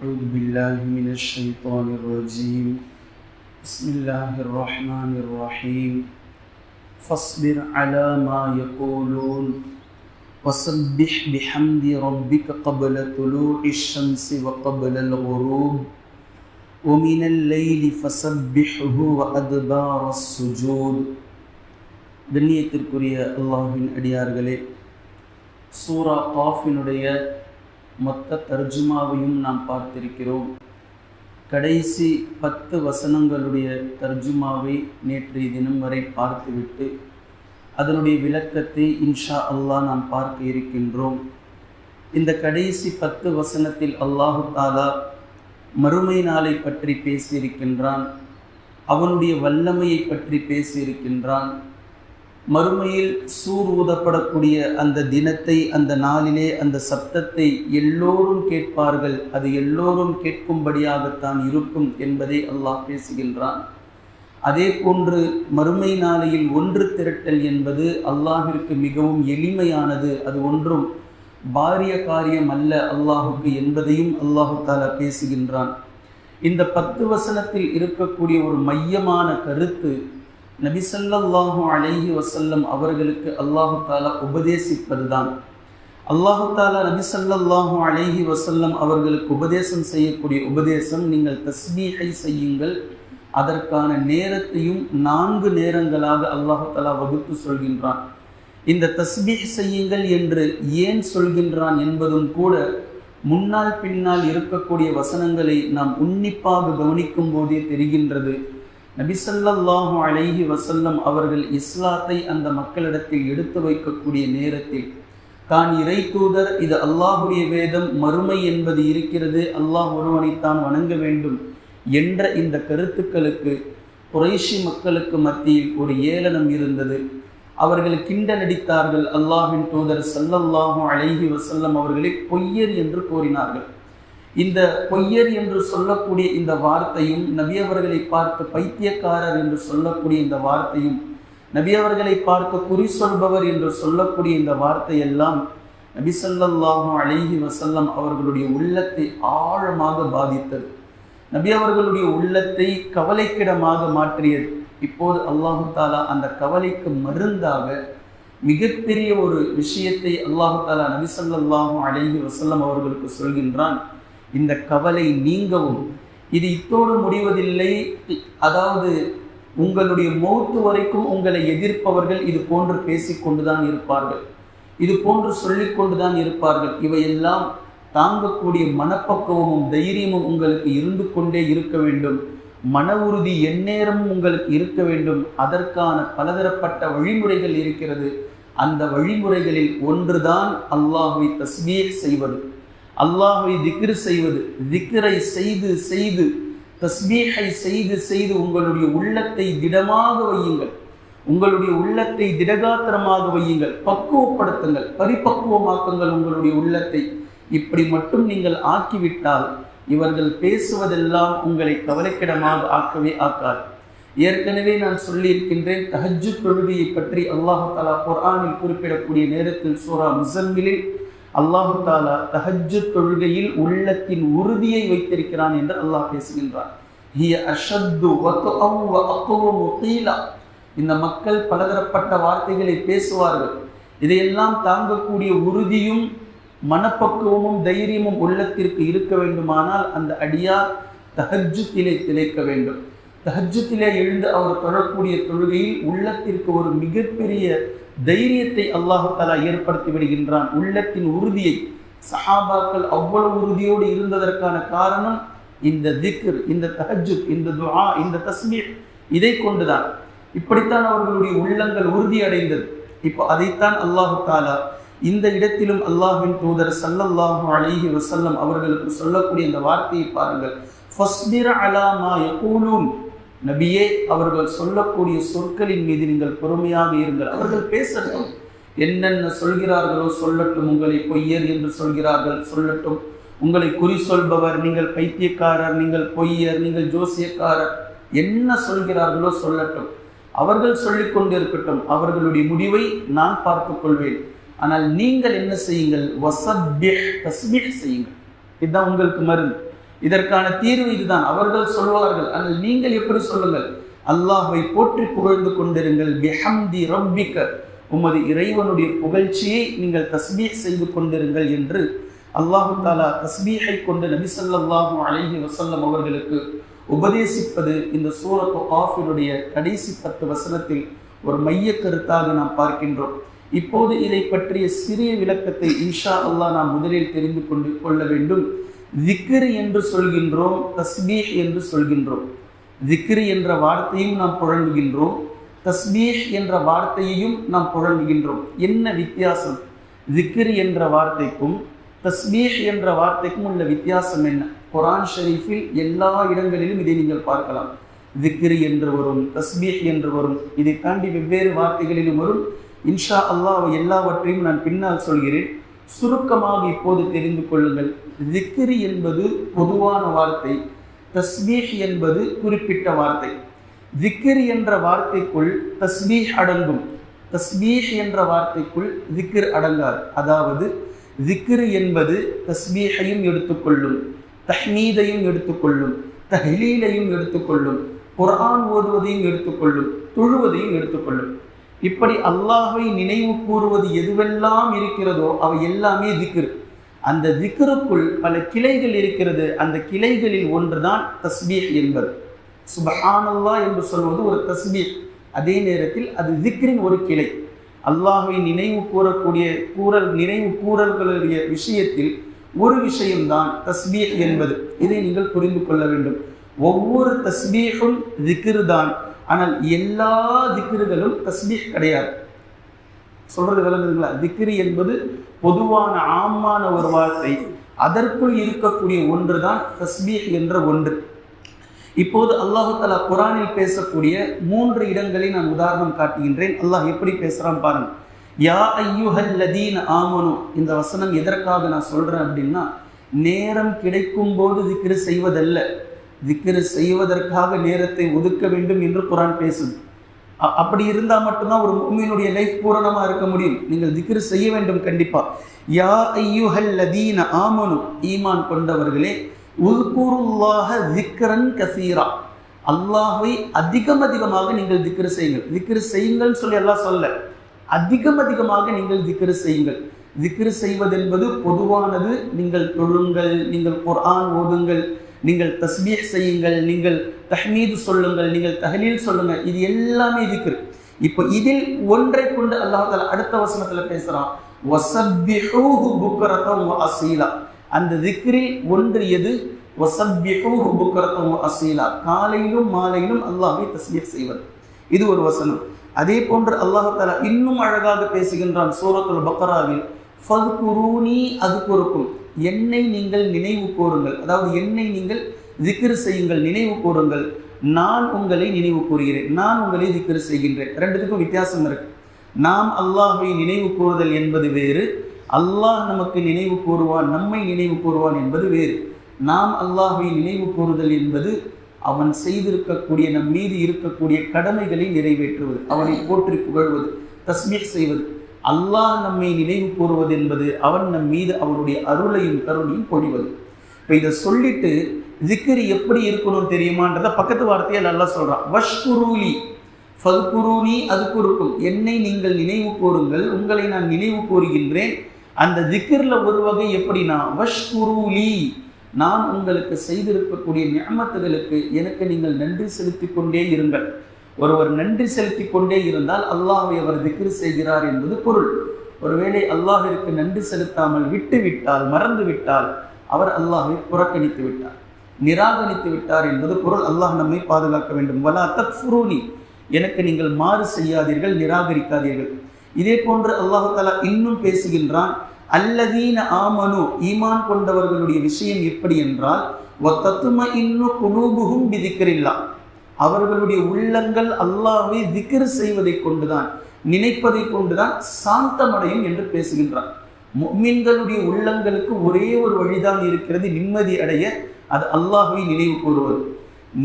أعوذ بالله من الشيطان الرجيم بسم الله الرحمن الرحيم فاصبر على ما يقولون وسبح بحمد ربك قبل طلوع الشمس وقبل الغروب ومن الليل فسبحه وأدبار السجود கண்ணியத்திற்குரிய அல்லாஹின் அடியார்களே சூரா காஃபினுடைய மொத்த தர்ஜுமாவையும் நாம் பார்த்திருக்கிறோம். கடைசி பத்து வசனங்களுடைய தர்ஜுமாவை நேற்றைய தினம் வரை பார்த்துவிட்டு அதனுடைய விளக்கத்தை இன்ஷா அல்லாஹ் நாம் பார்க்க இருக்கின்றோம். இந்த கடைசி பத்து வசனத்தில் அல்லாஹு தாலா மறுமை நாளை பற்றி பேசியிருக்கின்றான் அவனுடைய வல்லமையை பற்றி பேசியிருக்கின்றான். மறுமையில் சூர் ஊதப்படக்கூடிய அந்த தினத்தை அந்த நாளிலே அந்த சப்தத்தை எல்லோரும் கேட்பார்கள். அது எல்லோரும் கேட்கும்படியாகத்தான் இருக்கும் என்பதை அல்லாஹ் பேசுகின்றான். அதே போன்று மறுமை நாளையில் ஒன்று திரட்டல் என்பது அல்லாஹிற்கு மிகவும் எளிமையானது. அது ஒன்றும் பாரிய காரியம் அல்ல அல்லாஹுக்கு என்பதையும் அல்லாஹு தாலா பேசுகின்றான். இந்த பத்து வசனத்தில் இருக்கக்கூடிய ஒரு மையமான கருத்து நபிசல்லாஹூ அலஹி வசல்லம் அவர்களுக்கு அல்லாஹு தாலா உபதேசிப்பதுதான். அல்லாஹு தாலா நபிசல்லாஹூ அலஹி வசல்லம் அவர்களுக்கு உபதேசம் செய்யக்கூடிய உபதேசம் நீங்கள் தஸ்மீகை செய்யுங்கள். அதற்கான நேரத்தையும் நான்கு நேரங்களாக அல்லாஹு தாலா வகுத்து சொல்கின்றான். இந்த தஸ்பீஹ் செய்யுங்கள் என்று ஏன் சொல்கின்றான் என்பதும் கூட முன்னால் பின்னால் இருக்கக்கூடிய வசனங்களை நாம் உன்னிப்பாக கவனிக்கும் போதே தெரிகின்றது. நபிசல்லாஹு அலைஹி வசல்லம் அவர்கள் இஸ்லாத்தை அந்த மக்களிடத்தில் எடுத்து வைக்கக்கூடிய நேரத்தில் தான் இறை தூதர் இது அல்லாஹுடைய வேதம் மறுமை என்பது இருக்கிறது அல்லாஹ் ஒருவனைத்தான் வணங்க வேண்டும் என்ற இந்த கருத்துக்களுக்கு குறைஷி மக்களுக்கு மத்தியில் ஒரு ஏளனம் இருந்தது. அவர்கள் கிண்டனடித்தார்கள் அல்லாஹின் தூதர் சல்லல்லாஹு அலைஹி வசல்லம் அவர்களை பொய்யர் என்று கூறினார்கள். இந்த பொய்யர் என்று சொல்லக்கூடிய இந்த வார்த்தையும் நபியவர்களை பார்த்து பைத்தியக்காரர் என்று சொல்லக்கூடிய இந்த வார்த்தையும் நபியவர்களை பார்த்து குறி சொல்பவர் என்று சொல்லக்கூடிய இந்த வார்த்தையெல்லாம் நபிசல்லாஹும் அழகி வசல்லம் அவர்களுடைய உள்ளத்தை ஆழமாக பாதித்தது. நபி அவர்களுடைய உள்ளத்தை கவலைக்கிடமாக மாற்றியது. இப்போது அல்லாஹு தாலா அந்த கவலைக்கு மருந்தாக மிகப்பெரிய ஒரு விஷயத்தை அல்லாஹு தாலா நபிசல்லாஹும் அழகி வசல்லம் அவர்களுக்கு சொல்கின்றான். இந்த கவலை நீங்கவும். இது இத்தோடு முடிவதில்லை. அதாவது உங்களுடைய மௌத்து வரைக்கும் உங்களை எதிர்ப்பவர்கள் இது போன்று பேசிக்கொண்டுதான் இருப்பார்கள். இது போன்று சொல்லிக்கொண்டுதான் இருப்பார்கள். இவையெல்லாம் தாங்கக்கூடிய மனப்பக்குவமும் தைரியமும் உங்களுக்கு இருந்து கொண்டே இருக்க வேண்டும். மன உறுதி எந்நேரமும் உங்களுக்கு இருக்க வேண்டும். அதற்கான பலதரப்பட்ட வழிமுறைகள் இருக்கிறது. அந்த வழிமுறைகளில் ஒன்றுதான் அல்லாஹுவை தஸ்மீர் செய்வது. அல்லாஹை திக்ரு செய்வது திக்ரை செய்து செய்து தஸ்மீகை செய்து செய்து உங்களுடைய உள்ளத்தை திடமாக வையுங்கள். உங்களுடைய உள்ளத்தை திடகாத்திரமாக வையுங்கள். பக்குவப்படுத்துங்கள் பரிபக்குவமாக்குங்கள் உங்களுடைய உள்ளத்தை. இப்படி மட்டும் நீங்கள் ஆக்கிவிட்டால் இவர்கள் பேசுவதெல்லாம் உங்களை கவலைக்கிடமாக ஆக்கவே ஆக்காது. ஏற்கனவே நான் சொல்லியிருக்கின்றேன் தஹஜு தொழுகையை பற்றி அல்லாஹு தலா குர்ஆனில் குறிப்பிடக்கூடிய நேரத்தில் சூரா முசன்மிலில் அல்லாஹு தாலா தஹஜு தொழுகையில் உள்ளத்தின் உறுதியை வைத்திருக்கிறான் என்று அல்லாஹ் பேசுகின்றான். இந்த மக்கள் பலதரப்பட்ட வார்த்தைகளை பேசுவார்கள். இதையெல்லாம் தாங்கக்கூடிய உறுதியும் மனப்பக்குவமும் தைரியமும் உள்ளத்திற்கு இருக்க வேண்டுமானால் அந்த அடியார் தஹஜுத்திலே திளைக்க வேண்டும். தஹஜுத்திலே எழுந்து அவர் தொழக்கூடிய தொழுகையில் உள்ளத்திற்கு ஒரு மிகப்பெரிய தைரியத்தை அல்லாஹு தலா ஏற்படுத்தி விடுகின்றான். உள்ளத்தின் உறுதியை சஹாபாக்கள் அவ்வளவு உறுதியோடு இருந்ததற்கான காரணம் இந்த திக்ர் இந்த தஹஜுத் இந்த துஆ இந்த தஸ்மீர் இதை கொண்டுதான். இப்படித்தான் அவர்களுடைய உள்ளங்கள் உறுதி அடைந்தது. இப்போ அதைத்தான் அல்லாஹு தாலா இந்த இடத்திலும் அல்லாஹின் தூதர் சல்லல்லாஹு அலிஹி வசல்லம் அவர்களுக்கு சொல்லக்கூடிய இந்த வார்த்தையை பாருங்கள். ஃபஸ்பிர அலாமா யகூலூன் நபியே அவர்கள் சொல்லக்கூடிய சொற்களின் மீது நீங்கள் பொறுமையாக இருங்கள். அவர்கள் பேசட்டும். என்னென்ன சொல்கிறார்களோ சொல்லட்டும். உங்களை பொய்யர் என்று சொல்கிறார்கள் சொல்லட்டும். உங்களை குறி சொல்பவர் நீங்கள் பைத்தியக்காரர் நீங்கள் பொய்யர் நீங்கள் ஜோசியக்காரர். என்ன சொல்கிறார்களோ சொல்லட்டும். அவர்கள் சொல்லிக் கொண்டிருக்கட்டும். அவர்களுடைய முடிவை நான் பார்த்து கொள்வேன். ஆனால் நீங்கள் என்ன செய்யுங்கள்? வசப்பிஹ் தஸ்பீஹ் செய்யுங்கள். இதுதான் உங்களுக்கு மருந்து. இதற்கான தீர்வு இதுதான். அவர்கள் சொல்வார்கள். ஆனால் நீங்கள் எப்படி சொல்லுங்கள்? அல்லாஹை போற்றி புகழ்ந்து கொண்டிருங்கள். பிஹம்தி ரப்பிக்க. உமது இறைவனுடைய புகழ்ச்சியை நீங்கள் தஸ்பீஹ் செய்து கொண்டிருங்கள் என்று அல்லாஹு தாலா தஸ்பீஹை கொண்டு நபி ஸல்லல்லாஹு அலைஹி வசல்லம் அவர்களுக்கு உபதேசிப்பது இந்த சூரத்து ஆஃபினுடைய கடைசி பத்து வசனத்தில் ஒரு மைய கருத்தாக நாம் பார்க்கின்றோம். இப்போது இதை பற்றிய சிறிய விளக்கத்தை இன்ஷா அல்லாஹ் நாம் முதலில் தெரிந்து கொண்டு கொள்ள வேண்டும். திக்ரு என்று சொல்கின்றோம் தஸ்பீஹ் என்று சொல்கின்றோம். திக்ரு என்ற வார்த்தையும் நாம் புழங்குகின்றோம் தஸ்பீஹ் என்ற வார்த்தையையும் நாம் புழங்குகின்றோம். என்ன வித்தியாசம்? திக்ரு என்ற வார்த்தைக்கும் தஸ்பீஹ் என்ற வார்த்தைக்கும் உள்ள வித்தியாசம் என்ன? குரான் ஷரீஃபில் எல்லா இடங்களிலும் இதை நீங்கள் பார்க்கலாம். திக்ரு என்று வரும் தஸ்பீஹ் என்று வரும் இதை தாண்டி வெவ்வேறு வார்த்தைகளிலும் வரும். இன்ஷா அல்லாஹ் எல்லாவற்றையும் நான் பின்னால் சொல்கிறேன். சுருக்கமாக இப்போது தெரிந்து கொள்ளுங்கள். திக்ரு என்பது பொதுவான வார்த்தை தஸ்மீஷ் என்பது குறிப்பிட்ட வார்த்தை. விக்கிரி என்ற வார்த்தைக்குள் தஸ்மீஹ் அடங்கும். தஸ்மீஷ் என்ற வார்த்தைக்குள் திக்ர் அடங்காது. அதாவது திக்ரு என்பது தஸ்பீஹையும் எடுத்துக்கொள்ளும் தஹ்மீதையும் எடுத்துக்கொள்ளும் தஹ்லீலையும் எடுத்துக்கொள்ளும் குர்ஆன் ஓதுவதையும் எடுத்துக்கொள்ளும் தொழுவதையும் எடுத்துக்கொள்ளும். இப்படி அல்லாஹை நினைவு கூறுவது எதுவெல்லாம் இருக்கிறதோ அவை எல்லாமே திக்ரு. அந்த திக்ருக்குள் பல கிளைகள் இருக்கிறது. அந்த கிளைகளில் ஒன்றுதான் தஸ்பீர் என்பது. சுபஹானல்லா என்று சொல்வது ஒரு தஸ்பீர் அதே நேரத்தில் அது திக்ரின் ஒரு கிளை. அல்லாஹை நினைவு கூறக்கூடிய கூறல் நினைவு கூறல்களுடைய விஷயத்தில் ஒரு விஷயம்தான் தஸ்பீர் என்பது. இதை நீங்கள் புரிந்து கொள்ள வேண்டும். ஒவ்வொரு தஸ்பீஹும் திக்ரு தான் ஆனால் எல்லா திக்ருகளும் தஸ்பீஹ் கிடையாது. சொல்றது விளங்குதுங்களா? திக்ரி என்பது பொதுவான ஆமான ஒரு வார்த்தை. அதற்குள் இருக்கக்கூடிய ஒன்று தான் தஸ்பீஹ் என்ற ஒன்று. இப்போது அல்லாஹு தலா குரானில் பேசக்கூடிய மூன்று இடங்களை நான் உதாரணம் காட்டுகின்றேன். அல்லாஹ் எப்படி பேசுறான் பாருங்க. யா ஐயுஹல் லதீன் ஆமனு. இந்த வசனம் எதற்காக நான் சொல்றேன் அப்படின்னா நேரம் கிடைக்கும் போது திக்ரு செய்வதல்ல. திக்ரு செய்வதற்காக நேரத்தை ஒதுக்க வேண்டும் என்று குரான் பேசுது. அப்படி இருந்தால் மட்டும்தான் ஒரு முஃமினுடைய லைஃப் பூரணமாக இருக்க முடியும். நீங்கள் திக்ரு செய்ய வேண்டும் கண்டிப்பாக யா ஐயுஹல் லதீன ஆமனு ஈமான் கொண்டவர்களே உல்குருல்லாக திக்ரன் கசீரா. அல்லாஹை அதிகம் அதிகமாக நீங்கள் திக்ரு செய்யுங்கள். திக்ரு செய்யுங்கள் சொல்லி எல்லாம் சொல்ல அதிகம் அதிகமாக நீங்கள் திக்ரு செய்யுங்கள். திக்ரு செய்வதென்பது பொதுவானது. நீங்கள் தொழுங்கள் நீங்கள் குர்ஆன் ஓதுங்கள். நீங்கள் தஸ்மிய செய்யுங்கள் நீங்கள் தஹ்மீது சொல்லுங்கள் நீங்கள் தஹலீல் சொல்லுங்கள் இது எல்லாமே திக்ரு. இப்போ இதில் ஒன்றை கொண்டு அல்லாஹ் அடுத்த வசனத்தில் பேசுகிறான் வசப்பிஹூஹு புக்ரத்தம் அசீலா. அந்த திக்ரில் ஒன்று எது? வசப்பிஹூஹு புக்ரத்தம் அசீலா. காலையிலும் மாலையிலும் அல்லாஹை தஸ்மிய செய்வது. இது ஒரு வசனம். அதே போன்று அல்லாஹ் இன்னும் அழகாக பேசுகின்றான் சூரத்துல் பக்ராவில் அது பொறுக்கும். என்னை நீங்கள் நினைவு கூறுங்கள். அதாவது என்னை நீங்கள் திக்ரு செய்யுங்கள் நினைவு கூறுங்கள். நான் உங்களை நினைவு கூறுகிறேன். நான் உங்களை திக்ரு செய்கின்றேன். ரெண்டுத்துக்கும் வித்தியாசம் இருக்கு. நாம் அல்லாஹை நினைவு கூறுதல் என்பது வேறு. அல்லாஹ் நமக்கு நினைவு கூறுவான் நம்மை நினைவு கூறுவான் என்பது வேறு. நாம் அல்லாஹை நினைவு கூறுதல் என்பது அவன் செய்திருக்கக்கூடிய நம் மீது இருக்கக்கூடிய கடமைகளை நிறைவேற்றுவது அவனை போற்றி புகழ்வது தஸ்மீர் செய்வது. அல்லாஹ் நம்மை நினைவு கூறுவது என்பது அவன் நம் மீது அவனுடைய அருளையும் கருணையும் பொழிவது. இப்போ இதை சொல்லிட்டு ஜிக்கரி எப்படி இருக்கணும் தெரியுமான்றத பக்கத்து வார்த்தையை நல்லா சொல்றான். வஷ்குரூலி ஃபல்குரூனி அது இருக்கும். என்னை நீங்கள் நினைவு கூறுங்கள் உங்களை நான் நினைவு கூறுகின்றேன். அந்த ஜிக்கரில் ஒரு வகை எப்படின்னா வஷ்குரூலி நான் உங்களுக்கு செய்திருக்கக்கூடிய நியமத்துகளுக்கு எனக்கு நீங்கள் நன்றி செலுத்திக் கொண்டே இருங்கள். ஒருவர் நன்றி செலுத்தி கொண்டே இருந்தால் அல்லாஹை அவர் திக்ரு செய்கிறார் என்பது பொருள். ஒருவேளை அல்லாஹிற்கு நன்றி செலுத்தாமல் விட்டு விட்டால் மறந்து விட்டால் அவர் அல்லாஹை புறக்கணித்து விட்டார். நிராகரித்து விட்டார் என்பது பொருள். அல்லாஹ் நம்மை பாதுகாக்க வேண்டும். வலா தத்ஃபுரூனி எனக்கு நீங்கள் மாறு செய்யாதீர்கள் நிராகரிக்காதீர்கள். இதே போன்று அல்லாஹ் தஆலா இன்னும் பேசுகின்றான் அல்லதீன ஆமனு ஈமான் கொண்டவர்களுடைய விஷயம் எப்படி என்றால் வத்தத்தும இன்னும் குலூபுகும் விதிக்கிறில்லாம் அவர்களுடைய உள்ளங்கள் அல்லாவை திக்ர் செய்வதை கொண்டுதான் நினைப்பதை கொண்டுதான் சாந்தமடையும் என்று பேசுகின்றான் முஃமின்களுடைய உள்ளங்களுக்கு ஒரே ஒரு வழிதான் இருக்கிறது நிம்மதி அடைய அது அல்லாஹை நினைவு கூறுவது.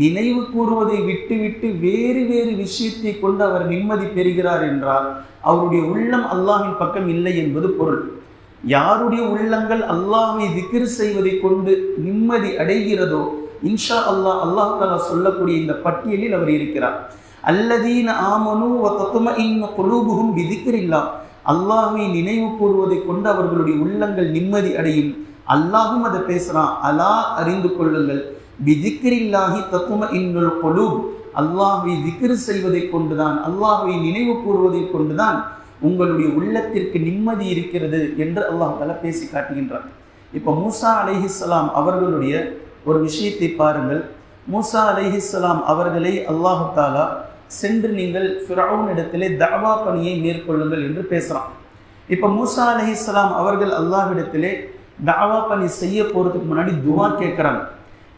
நினைவு கூறுவதை விட்டுவிட்டு வேறு வேறு விஷயத்தை கொண்டு அவர் நிம்மதி பெறுகிறார் என்றால் அவருடைய உள்ளம் அல்லாஹின் பக்கம் இல்லை என்பது பொருள். யாருடைய உள்ளங்கள் அல்லாஹை திக்ர் செய்வதை கொண்டு நிம்மதி அடைகிறதோ இன்ஷா அல்லாஹ் அல்லாஹ் தாலா சொல்லக்கூடிய இந்த பட்டியலில் அவர் இருக்கிறார். அல்லதீன ஆமனு தத்தும இன்ன குலூபுகும் விதிக்கிறில்லா அல்லாஹை நினைவு கூறுவதை கொண்டு அவர்களுடைய உள்ளங்கள் நிம்மதி அடையும். அல்லாஹும் அதை பேசுகிறான் அலா அறிந்து கொள்ளுங்கள். விதிக்கிரில்லாஹி தத்தும இன்னுல் கொலூப். அல்லாஹை திக்ரு செய்வதை கொண்டுதான் அல்லாஹை நினைவு கூறுவதை கொண்டுதான் உங்களுடைய உள்ளத்திற்கு நிம்மதி இருக்கிறது என்று அல்லாஹ் தலா பேசி காட்டுகின்றார் இப்போ மூசா அலிஹிஸ்லாம் அவர்களுடைய ஒரு விஷயத்தை பாருங்கள். மூசா அலிஹிஸ்லாம் அவர்களை அல்லாஹு தாலா சென்று நீங்கள் ஃபிரவுன் இடத்திலே தவா பணியை மேற்கொள்ளுங்கள் என்று பேசுகிறான் இப்போ மூசா அலிஹிஸ்லாம் அவர்கள் அல்லாஹ்விடத்திலே தாவா பணி செய்ய போகிறதுக்கு முன்னாடி துவா கேட்குறாங்க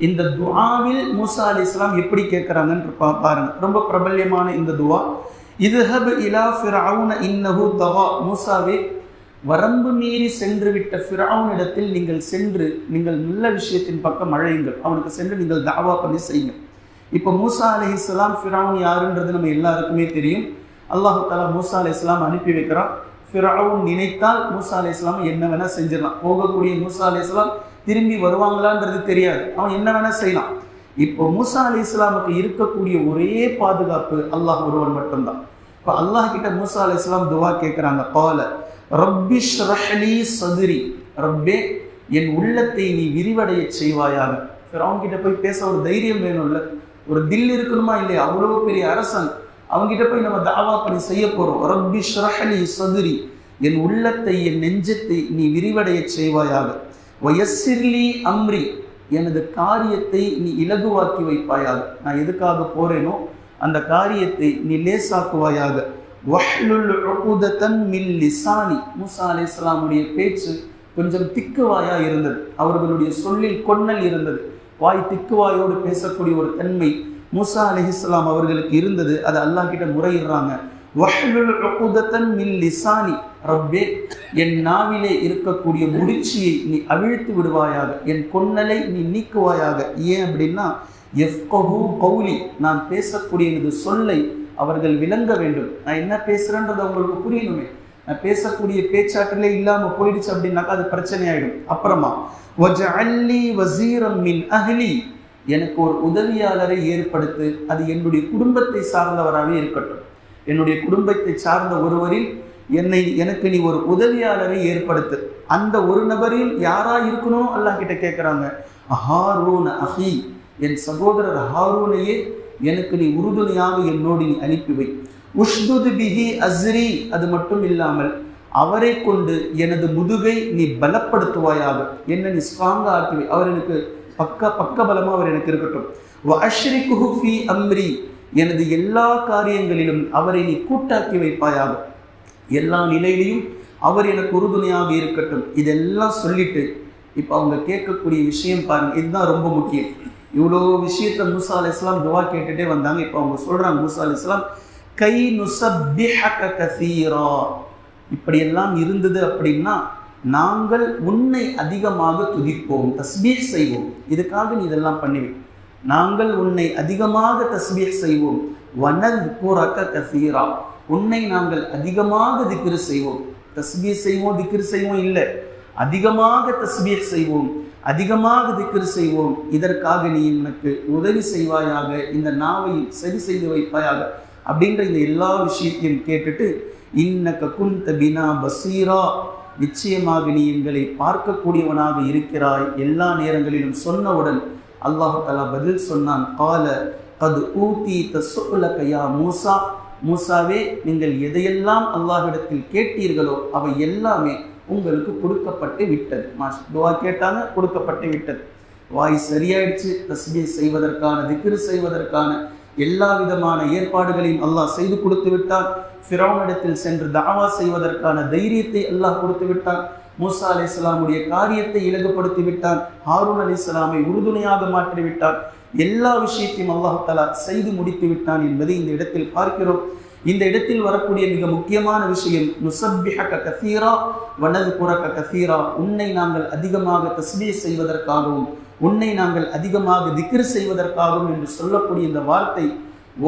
இந்த துவாவில் மூசா அலி இஸ்லாம் எப்படி கேட்குறாங்கன்னு பா பாருங்க. ரொம்ப பிரபல்யமான இந்த துவா. இதுஹப் இலா ஃபிரவுன இன்னஹு தவா. மூசாவே வரம்பு மீறி சென்று விட்ட ஃபிரவுனிடத்தில் நீங்கள் சென்று நீங்கள் நல்ல விஷயத்தின் பக்கம் அழையுங்கள். அவனுக்கு சென்று நீங்கள் தாவா பண்ணி செய்யுங்க இப்போ மூசா அலி இஸ்லாம் ஃபிரவுன் யாருன்றது நம்ம எல்லாருக்குமே தெரியும். அல்லாஹு தாலா மூசா அலி இஸ்லாம் அனுப்பி வைக்கிறான். ஃபிரவுன் நினைத்தால் மூசா அலி இஸ்லாம் என்ன வேணால் செஞ்சிடலாம். போகக்கூடிய மூசா அலி இஸ்லாம் திரும்பி வருவாங்களான்றது தெரியாது. அவன் என்ன வேணால் செய்யலாம். இப்போ மூசா அலி இஸ்லாமுக்கு இருக்கக்கூடிய ஒரே பாதுகாப்பு அல்லாஹ் ஒருவன் மட்டும்தான். இப்போ அல்லாஹ் கிட்ட மூசா அலி இஸ்லாம் துவா கேட்குறாங்க பால ரப்பிஷ் ரஹ்லி சதுரி. ரப்பே என் உள்ளத்தை நீ விரிவடைய செய்வாயாக. ஃபிரவுன் கிட்ட போய் பேச ஒரு தைரியம் வேணும்ல. ஒரு தில் இருக்கணுமா இல்லையா? அவ்வளோ பெரிய அரசன். அவங்ககிட்ட போய் நம்ம தாவா பண்ணி செய்ய போகிறோம் ரப்பி ஷ்ரஹலி சதுரி. என் உள்ளத்தை என் நெஞ்சத்தை நீ விரிவடைய செய்வாயாக. வயசிர்லி அம்ரி. எனது காரியத்தை நீ இலகுவாக்கி வைப்பாயாக. நான் எதுக்காக போறேனோ அந்த காரியத்தை நீ லேசாக்குவாயாக. வஹ்லுல் மூசா அலி இஸ்லாமுடைய பேச்சு கொஞ்சம் திக்குவாயா இருந்தது. அவர்களுடைய சொல்லில் கொன்னல் இருந்தது. வாய் திக்குவாயோடு பேசக்கூடிய ஒரு தன்மை மூசா அலிஹிஸ்லாம் அவர்களுக்கு இருந்தது. அதை அல்லாஹ் கிட்ட முறையிடுறாங்க. ரப்பே என் நாவிலே இருக்கக்கூடிய முடிச்சியை நீ அவிழ்த்து விடுவாயாக. என் கொன்னலை நீ நீக்குவாயாக. ஏன் அப்படின்னா எஃப்கஹு கௌலி நான் பேசக்கூடிய எனது சொல்லை அவர்கள் விளங்க வேண்டும். நான் என்ன பேசுறேன்றது அவங்களுக்கு புரியணுமே. நான் பேசக்கூடிய பேச்சாற்றலே இல்லாமல் போயிடுச்சு அப்படின்னாக்கா அது பிரச்சனை ஆயிடும் அப்புறமா வஜஅல்லி வசீரம் மின் அஹ்லி. எனக்கு ஒரு உதவியாளரை ஏற்படுத்து அது என்னுடைய குடும்பத்தை சார்ந்தவராகவே இருக்கட்டும். என்னுடைய குடும்பத்தை சார்ந்த ஒருவரில் என்னை எனக்கு நீ ஒரு உதவியாளரை ஏற்படுத்து. அந்த ஒரு நபரில் யாரா இருக்கணும்? அல்லாஹ் கிட்ட கேட்குறாங்க ஹாரூன் அஹி. என் சகோதரர் ஹாரூனையே எனக்கு நீ உறுதுணையாக என்னோடு நீ அனுப்பி வை. உஷ்துது பிஹி அஸ்ரி அது மட்டும் இல்லாமல் அவரை கொண்டு எனது முதுகை நீ பலப்படுத்துவாயாக. என்ன நீ ஸ்ட்ராங்காக ஆக்குவை அவர் எனக்கு பக்க பக்க பலமாக அவர் எனக்கு இருக்கட்டும். வ குஹுஃபி அம்ரி எனது எல்லா காரியங்களிலும் அவரை நீ கூட்டாக்கி வைப்பாயாக. எல்லா நிலையிலையும் அவர் எனக்கு உறுதுணையாக இருக்கட்டும். இதெல்லாம் சொல்லிட்டு இப்போ அவங்க கேட்கக்கூடிய விஷயம் பாருங்க. இதுதான் ரொம்ப முக்கியம். இவ்வளோ விஷயத்த மூசா அலி இஸ்லாம் துவா கேட்டுட்டே வந்தாங்க. இப்போ அவங்க சொல்கிறாங்க மூசா அலி இஸ்லாம் கை நுசப்பிஹக கசீரா. இப்படியெல்லாம் இருந்தது அப்படின்னா நாங்கள் உன்னை அதிகமாக துதிப்போம் தஸ்பீர் செய்வோம். இதுக்காக நீ இதெல்லாம் பண்ணுவேன் நாங்கள் உன்னை அதிகமாக தஸ்பீர் செய்வோம். வனல் கூறக்க கசீரா. உன்னை நாங்கள் அதிகமாக திக்ரு செய்வோம். தஸ்பீர் செய்வோம் திக்ரு செய்வோம் இல்லை. அதிகமாக தஸ்பீர் செய்வோம் அதிகமாக திக்ரு செய்வோம். இதற்காக நீ எனக்கு உதவி செய்வாயாக இந்த நாவை சரி செய்து வைப்பாயாக அப்படின்ற இந்த எல்லா விஷயத்தையும் கேட்டுட்டு இன்னக்க குந்த பினா பசீரா. நிச்சயமாக நீ எங்களை பார்க்கக்கூடியவனாக இருக்கிறாய். எல்லா நேரங்களிலும் சொன்னவுடன் அல்லாஹ் தலா பதில் சொன்னான். கால கது ஊத்தி தசுலகையா மூசா. மூசாவே நீங்கள் எதையெல்லாம் அல்லாஹிடத்தில் கேட்டீர்களோ அவை எல்லாமே உங்களுக்கு கொடுக்கப்பட்டு விட்டது. மாஷ் துவா கேட்டாங்க கொடுக்கப்பட்டு விட்டது. வாய் சரியாயிடுச்சு. தஸ்மியை செய்வதற்கான திக்ரு செய்வதற்கான எல்லா விதமான ஏற்பாடுகளையும் அல்லாஹ் செய்து கொடுத்து விட்டான். ஃபிரௌனிடத்தில் சென்று தாவா செய்வதற்கான தைரியத்தை அல்லாஹ் கொடுத்து விட்டான். மூசா அலி இஸ்லாமுடைய காரியத்தை இலகுபடுத்தி விட்டான். ஹாரூன் அலி இஸ்லாமை உறுதுணையாக மாற்றி விட்டான். எல்லா விஷயத்தையும் அல்லாஹ் தலா செய்து முடித்து விட்டான் என்பதை இந்த இடத்தில் பார்க்கிறோம். இந்த இடத்தில் வரக்கூடிய மிக முக்கியமான விஷயம் நுசப்பிஹக கசீரா வனது புறக்க கசீரா. உன்னை நாங்கள் அதிகமாக தஸ்பீ செய்வதற்காகவும் உன்னை நாங்கள் அதிகமாக திக்ர் செய்வதற்காகவும் என்று சொல்லக்கூடிய இந்த வார்த்தை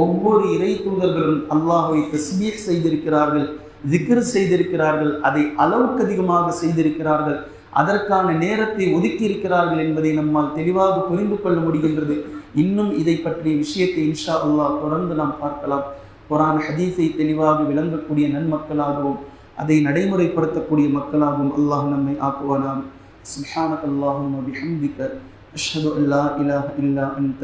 ஒவ்வொரு இறை தூதர்களும் அல்லாஹை தஸ்பீர் செய்திருக்கிறார்கள் திக்ர் செய்திருக்கிறார்கள் அதை அளவுக்கு அதிகமாக செய்திருக்கிறார்கள் அதற்கான நேரத்தை ஒதுக்கி இருக்கிறார்கள் என்பதை நம்மால் தெளிவாக புரிந்து கொள்ள முடிகின்றது. இன்னும் இதை பற்றிய விஷயத்தை இன்ஷா அல்லாஹ் தொடர்ந்து நாம் பார்க்கலாம். குரான் ஹதீஸை தெளிவாக விளங்கக்கூடிய நன்மக்களாகவும் அதை நடைமுறைப்படுத்தக்கூடிய மக்களாகவும் அல்லாஹ் நம்மை ஆக்குவானாம். சுப்ஹானக அல்லாஹும்ம பிஹம்திக அஷ்ஹது அல்லா இலாஹ இல்லா அன்த